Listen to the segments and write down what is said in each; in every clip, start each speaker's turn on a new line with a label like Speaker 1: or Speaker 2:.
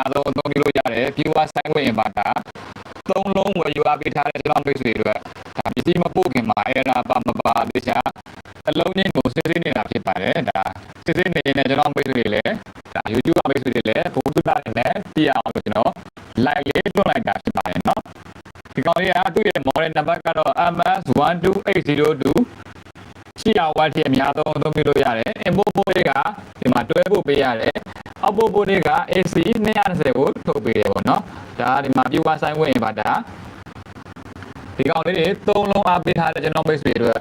Speaker 1: များဆုံးအသုံးပြုလို့ရတယ် viewer site win inverter သုံးလုံးဝယ်ယူအားပေးထားတဲ့ကျွန်တော်မိတ်ဆွေတွေအတွက်ဒါပစ္စည်းမပို့ခင်မှာ error ပါမပါတခြားအလုံးချင်းကိုစစ်စစ်နေတာဖြစ်ပါတယ်ဒါစစ်စစ်နေရင်ကျွန်တော်မိတ်ဆွေတွေလည်းဒါ YouTube မိတ်ဆွေတွေလည်းဘုဒ္ဓတာတွေနဲ့သိရအောင်လို့ကျွန်တော် like လေးတွန်းလိုက်တာဖြစ်ပါတယ်နော်ဒီကောင်လေးကသူ့ရဲ့ model number ကတော့ MS12802 ရှိရဝတ်ထိအများဆုံးအသုံးပြုလို့ရတယ်။ import ပို့တွေကဒီမှာတွဲဖို့ပေးရတယ်။ output ပို့တွေက AC 220ကိုထုတ်ပေးတယ်ပေါ့နော်။ဒါဒီမှာ viewer sign win inverter ဒီကောင်လေးတွေသုံးလုံးအားပေးထားတဲ့ကျွန်တော်မိတ်ဆွေတို့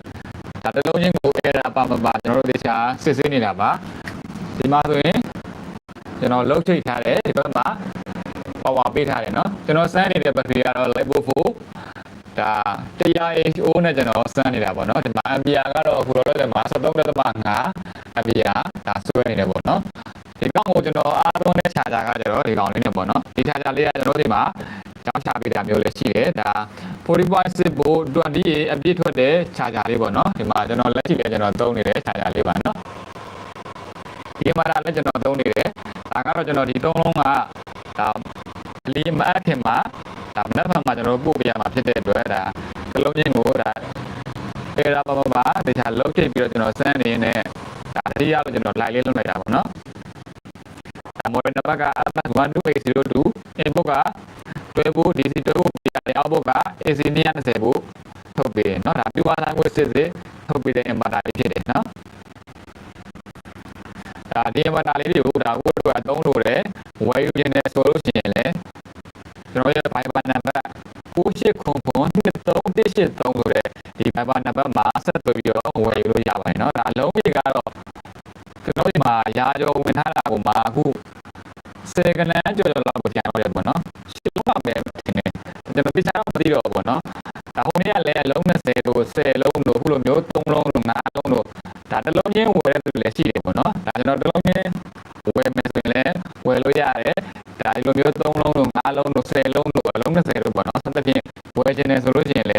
Speaker 1: ဒါတစ်လုံးချင်းကို error ပါမပါကျွန်တော်တို့တခြားစစ်ဆေးနေတာပါ။ဒီမှာဆိုရင်ကျွန်တော်လှုပ်ချိတ်ထားတယ်ဒီဘက်မှာ power ပေးထားတယ်နော်။ကျွန်တော်စမ်းနေတဲ့ battery ကတော့ Lipo 4ဒါ100 HO နဲ့ကျွန်တော်စမ်းနေတာပေါ့နော်ဒီမှာ ampere ကတော့အခုတော့လည်းမှာ73.5 ampere ဒါဆွဲနေတယ်ပေါ့နော် ဒီကောင်ကိုကျွန်တော်အားသွင်းတဲ့ charger ကကျတော့ဒီကောင်လေးနဲ့ပေါ့နော်ဒီ charger လေးကကျွန်တော်ဒီမှာကြောင်းချပေးတာမျိုးလည်းရှိတယ်ဒါ40.6 volt 20A အပြည့်ထွက်တဲ့ charger လေးပေါ့နော်ဒီမှာကျွန်တော်လက်ရှိလည်းကျွန်တော်သုံးနေတဲ့ charger လေးပါနော်ဒီမှာလည်းကျွန်တော်သုံးနေတယ်ဒါကတော့ကျွန်တော်ဒီသုံးလုံးကဒါလီမအခင်မှာဒါမနက်ဖြန်မှာကျွန်တော်ပို့ပေးရမှာဖြစ်တဲ့အတွက်ဒါကလုံးချင်းကိုဒါအဲဒါပါပါပါတခြားလုံးချိတ်ပြီးတော့ကျွန်တော်စမ်းနေနေဒါတတိယလို့ကျွန်တော် live လေးလုပ်လိုက်တာပေါ့နော် ဒါ model number က MS12802 input က12 volt DC 12 volt ပြရတယ် output က AC 220 volt ထုတ်ပေးတယ်เนาะဒါပြွားသားကိုစစ်စစ်ထုတ်ပေးတဲ့ inverter လေးဖြစ်တယ်เนาะဒါဒီ inverter လေးတွေကိုဒါကိုတို့ကသုံးလို့တယ်ဝယ်ယူခြင်းနဲ့ဆိုလို့ရှိရင်လည်းကျွန်တော်ရဲ့ Viber number 98002383ဆိုတဲ့ဒီ Viber number မှာဆက်သွယ်ပြီးတော့ဝယ်ယူလို့ရပါတယ်เนาะဒါအလုံးကြီးကတော့ကျွန်တော်ဒီမှာရာကျော်ဝင်ထားတာကိုမှအခု စေကနန်းကျော်ကျော်လောက်ကိုကျန်တော့တယ်ပေါ့နော်ရှင်းလုံးပါပဲထင်တယ်ကျွန်တော်သိချာတော့မသိတော့ဘူးပေါ့နော်ဒါဟိုနေ့ကလည်းအလုံး20တို့10လုံးတို့ခုလိုမျိုး3လုံးတို့5လုံးတို့ဒါတစ်လုံးချင်းဝယ်တဲ့သူလည်းရှိတယ်ပေါ့နော်ဒါကျွန်တော်တစ်လုံးချင်းဝယ်မယ်ဆိုရင်လည်းဝယ်လို့ရတယ်ဒါဒီလိုမျိုး3လုံးတို့5လုံးတို့10လုံးတို့အလုံး20တို့ပေါ့နော်ဆက်သဖြင့်ဝယ်ခြင်းနဲ့ဆိုလို့ရှိရင်လည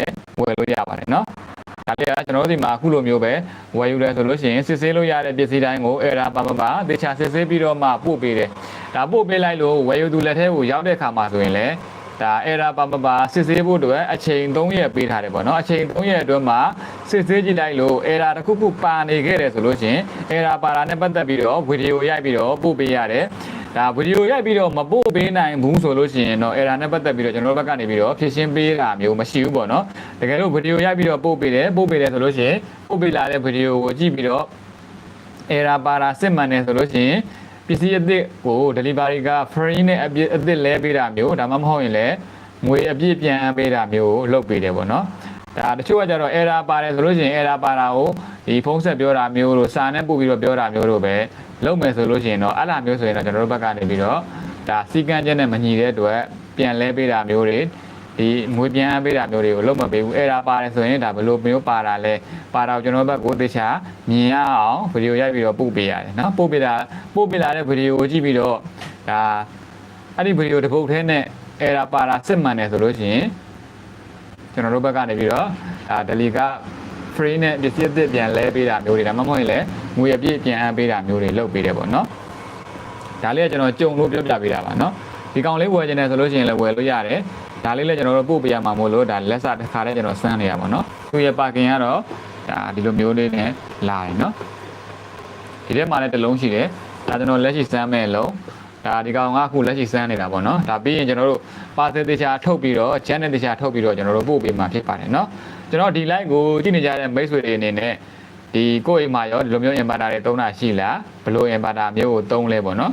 Speaker 1: ်းဝယ်လို့ရပါတယ်နော် ဒါလေးကကျွန်တော်တို့ဒီမှာအခုလိုမျိုးပဲဝယ်ယူတယ်ဆိုလို့ရှိရင်စစ်ဆေးလို့ရတဲ့ပစ္စည်းတိုင်းကိုအဲ့ဒါပါပါပါတေချာစစ်ဆေးပြီးတော့မှပို့ပေးတယ်ဒါပို့ပေးလိုက်လို့ဝယ်ယူသူလက်ထဲကိုရောက်တဲ့ခါမှာဆိုရင်လည်းဒါအဲ့ဒါပါပါပါစစ်ဆေးဖို့အတွက်အချိန်3ရက်ပေးထားတယ်ပေါ့နော်အချိန်3ရက်အတွင်းမှာစစ်ဆေးကြည့်လိုက်လို့အဲ့ဒါတစ်ခုခုပါနေခဲ့တယ်ဆိုလို့ရှိရင်အဲ့ဒါပါတာနဲ့ပတ်သက်ပြီးတော့ဗီဒီယိုရိုက်ပြီးတော့ပို့ပေးရတယ် ဒါဗီဒီယိုရိုက်ပြီးတော့မပို့ပေးနိုင်ဘူးဆိုလို့ရှိရင်တော့အဲ့ဒါနဲ့ပတ်သက်ပြီးတော့ကျွန်တော်တို့ဘက်ကနေပြီးတော့ဖြည့်ရှင်းပေးတာမျိုးမရှိဘူးပေါ့နော်တကယ်လို့ဗီဒီယိုရိုက်ပြီးတော့ပို့ပေးတယ်ပို့ပေးတယ်ဆိုလို့ရှိရင်ပို့ပေးလာတဲ့ဗီဒီယိုကိုကြည့်ပြီးတော့ error ပါတာစစ်မှန်တယ်ဆိုလို့ရှိရင်ပစ္စည်းအသစ်ကို delivery က free နဲ့အပြည့်အသစ်လဲပေးတာမျိုးဒါမှမဟုတ်ရင်လည်းငွေအပြည့်ပြန်အပ်ပေးတာမျိုးကိုလုပ်ပေးတယ်ပေါ့နော်ဒါတချို့ကကြတော့ error ပါတယ်ဆိုလို့ရှိရင် error ပါတာကိုဒီဖုန်းဆက်ပြောတာမျိုးလို့စာနဲ့ပို့ပြီးတော့ပြောတာမျိုးလို့ပဲ လုပ်မယ်ဆိုလို့ရှိရင်တော့အဲ့လိုမျိုးဆိုရင်တော့ကျွန်တော်တို့ဘက်ကနေပြီးတော့ဒါစီကံချက်နဲ့မညီတဲ့အတွက်ပြန်လဲပေးတာမျိုးတွေဒီငွေပြန်အပ်ပေးတာမျိုးတွေကိုလုပ်မပေးဘူးအဲ့ဒါပါတယ်ဆိုရင်ဒါဘယ်လိုမျိုးပါတာလဲပါတာကိုကျွန်တော်ဘက်ကိုသေချာမြင်ရအောင်ဗီဒီယိုရိုက်ပြီးတော့ပို့ပေးရတယ်နော်ပို့ပေးတာပို့ပေးလာတဲ့ဗီဒီယိုကိုကြည့်ပြီးတော့ဒါအဲ့ဒီဗီဒီယိုတစ်ပုတ်ထဲနဲ့အဲ့ဒါပါတာစစ်မှန်တယ်ဆိုလို့ရှိရင်ကျွန်တော်တို့ဘက်ကနေပြီးတော့ဒါဒလီက free နဲ့ပစ္စည်းအသစ်ပြန်လဲပေးတာမျိုးတွေဒါမှမဟုတ်ရင်လည်းငွေအပြည့်ပြန်အပ်ပေးတာမျိုးတွေလုပ်ပေးတယ်ပေါ့နော်ဒါလေးကကျွန်တော်ကြုံလို့ပြောပြပေးတာပါနော်ဒီကောင်လေးဝယ်ခြင်းတယ်ဆိုလို့ရှိရင်လည်းဝယ်လို့ရတယ်ဒါလေးလည်းကျွန်တော်တို့ပို့ပေးရမှာမို့လို့ဒါလက်စတစ်ခါလေးကျွန်တော်စမ်းနေရပါတော့သူရဲ့ပါကင်ကတော့ဒါဒီလိုမျိုးလေးနဲ့လာတယ်နော်ဒီထဲမှာလည်းတစ်လုံးရှိတယ်ဒါကျွန်တော်လက်ရှိစမ်းမဲ့လုံး ဒါဒီကောင်ကအခုလက်ရှိစမ်းနေတာပေါ့နော်ဒါပြီးရင်ကျွန်တော်တို့ပါစတေချာထုတ်ပြီးတော့ channel တေချာထုတ်ပြီးတော့ကျွန်တော်တို့ပို့ပေးမှာဖြစ်ပါတယ်နော်ကျွန်တော်ဒီ live ကိုကြည့်နေကြတဲ့မိတ်ဆွေတွေအနေနဲ့ဒီကိုယ့်အိမ်မှာရောဒီလိုမျိုး inverter တွေသုံးတာရှိလားဘယ်လို inverter မျိုးကိုသုံးလဲပေါ့နော်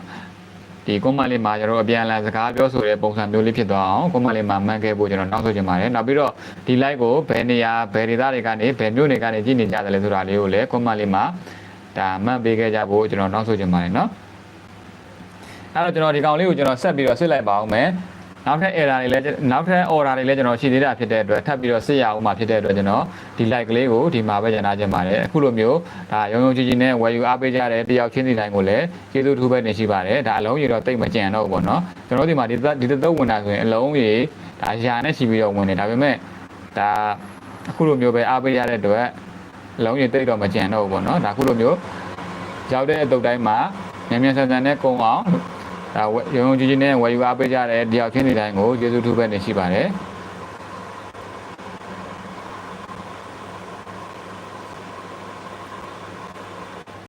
Speaker 1: ဒီကွန်မလေးမှာကျွန်တော်အပြန်အလှန်စကားပြောဆိုတဲ့ပုံစံမျိုးလေးဖြစ်သွားအောင်ကွန်မလေးမှာမှန်ခဲ့ဖို့ကျွန်တော်တောင်းဆိုချင်ပါတယ်နောက်ပြီးတော့ဒီ live ကိုဘယ်နေရာဘယ်ဒေသတွေကနေဘယ်မြို့တွေကနေကြည့်နေကြတယ်လဲဆိုတာလေးကိုလည်းကွန်မလေးမှာဒါမှတ်ပေးခဲ့ကြဖို့ကျွန်တော်တောင်းဆိုချင်ပါတယ်နော် အဲ့တော့ကျွန်တော်ဒီကောင်လေးကိုကျွန်တော်ဆက်ပြီးတော့စစ်လိုက်ပါအောင်မယ်နောက်ထပ် error တွေလည်းနောက်ထပ် order တွေလည်းကျွန်တော်ရှိသေးတာဖြစ်တဲ့အတွက်ထပ်ပြီးတော့စစ်ရအောင်မှာဖြစ်တဲ့အတွက်ကျွန်တော်ဒီ like ကလေးကိုဒီမှာပဲကျန်နာခြင်းပါတယ်အခုလိုမျိုးဒါရုံရုံကြည်ကြည်နဲ့ဝယ်ယူအားပေးကြတဲ့တယောက်ချင်းစီတိုင်းကိုလည်းကျေးဇူးထူးပဲတင်ရှိပါတယ်ဒါအလုံးကြီးတော့တိတ်မကြံတော့ဘူးပေါ့နော်ကျွန်တော်ဒီမှာဒီဒီသက်ဝင်တာဆိုရင်အလုံးကြီးဒါယာနဲ့ရှိပြီးတော့ဝင်နေဒါပေမဲ့ဒါအခုလိုမျိုးပဲအားပေးရတဲ့အတွက်အလုံးကြီးတိတ်တော့မကြံတော့ဘူးပေါ့နော်ဒါအခုလိုမျိုးရောက်တဲ့အတုပ်တိုင်းမှာမြန်မြန်ဆန်ဆန်နဲ့ကုံအောင် ဒါဝယ်ရုံရုံကြည်ကြည်နဲ့ဝယ်ယူအားပေးကြတဲ့တယောက်ချင်းနေတိုင်းကိုကျေးဇူးထူးပဲနေရှိပါတယ်။